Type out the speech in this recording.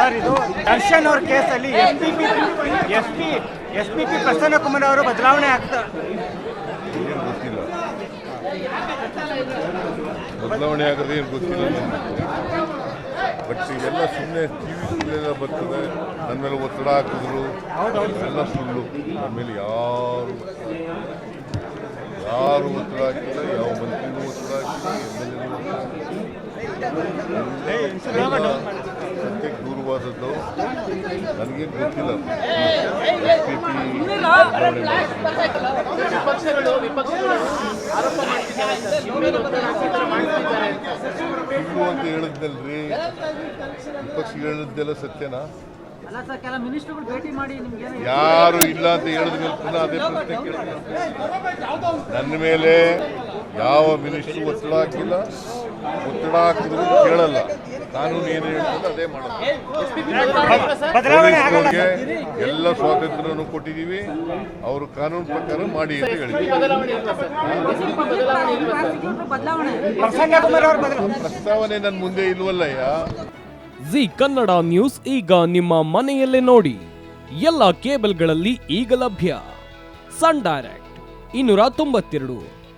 Sir ಇದು ದರ್ಶನ್ ಅವ್ರ ಕೇಸಲ್ಲಿ S P P S P S P P Prasanna Kumar ಅವರು ಬದಲಾವಣೆ ಆಗ್ತಾರೆ ಬದಲಾವಣೆ ಆಗೋದು ಏನು ಗೊತ್ತಿಲ್ಲ. ಬಟ್ ಇವೆಲ್ಲ ಸುಮ್ಮನೆ ಟಿವಿ ಬರ್ತದೆ. ನನ್ನ ಮೇಲೆ ಒತ್ತಡ ಹಾಕಿದ್ರು. ಎಲ್ಲ ಸುಳ್ಳು. ನನ್ನ ಮೇಲೆ ಯಾರು ಯಾರು ಒತ್ತಡ ಹಾಕಿಲ್ಲ. ಯಾವ ಮಂತ್ರಿನೂ ಒತ್ತಡ ಹಾಕಿಲ್ಲ. ಎಂ ಎಲ್ ಸತ್ಯಕ್ಕೆ ದೂರವಾದದ್ದು ನನಗೆ ಗೊತ್ತಿಲ್ಲ ಎಸ್ ಪಿ ಪಿ ಬದಲಾವಣೆ ಮಾಡ್ತಾರೆ. ವಿಪಕ್ಷಗಳು ವಿಪಕ್ಷಗಳು ಆರೋಪ ಮಾಡ್ತಿದ್ದಾರೆ ಸರ್ ನಿಮ್ಮ ಮೇಲೆ ಒತ್ತಡ ಹಾಕಿದ್ರೆ ಮಾಡ್ತಿದ್ದಾರೆ ಸುಳ್ಳು ಅಂತ ಹೇಳಿದ್ನಲ್ರಿ ವಿಪಕ್ಷ ಹೇಳಿದ್ದೆಲ್ಲ ಸತ್ಯನಾ ಯಾರು ಇಲ್ಲ ಅಂತ ಹೇಳಿದ ಪುನಃ ಅದೇ ಪ್ರಶ್ನೆ ಕೇಳ್ತಾರೆ ನನ್ನ ಮೇಲೆ ಯಾವ ಮಿನಿಸ್ಟ್ರು ಒತ್ತಡ ಹಾಕಿಲ್ಲ ಒತ್ತಡ ಹಾಕಿದ್ರು ಕೇಳಲ್ಲ. ಕಾನೂನು ಏನು ಹೇಳ್ತದೆ ಅದೇ ಮಾಡೋದು ಬದಲಾವಣೆ ಆಗಲ್ಲ ಎಲ್ಲ ಸ್ವಾತಂತ್ರ್ಯವನ್ನು ಕೊಟ್ಟಿದ್ದೀವಿ ಅವರು ಕಾನೂನು ಪ್ರಕಾರ ಮಾಡಿ ಅಂತ ಹೇಳಿದ್ದೀವಿ ಪ್ರಸ್ತಾವನೆ ನನ್ನ ಮುಂದೆ ಇಲ್ವಲ್ಲಯ್ಯ. ಜಿ ಕನ್ನಡ ನ್ಯೂಸ್ ಈಗ ನಿಮ್ಮ ಮನೆಯಲ್ಲೇ ನೋಡಿ. ಎಲ್ಲ ಕೇಬಲ್ಗಳಲ್ಲಿ ಈಗ ಲಭ್ಯ. ಸನ್ ಡೈರೆಕ್ಟ್ ಇನ್ನೂರ ತೊಂಬತ್ತೆರಡು.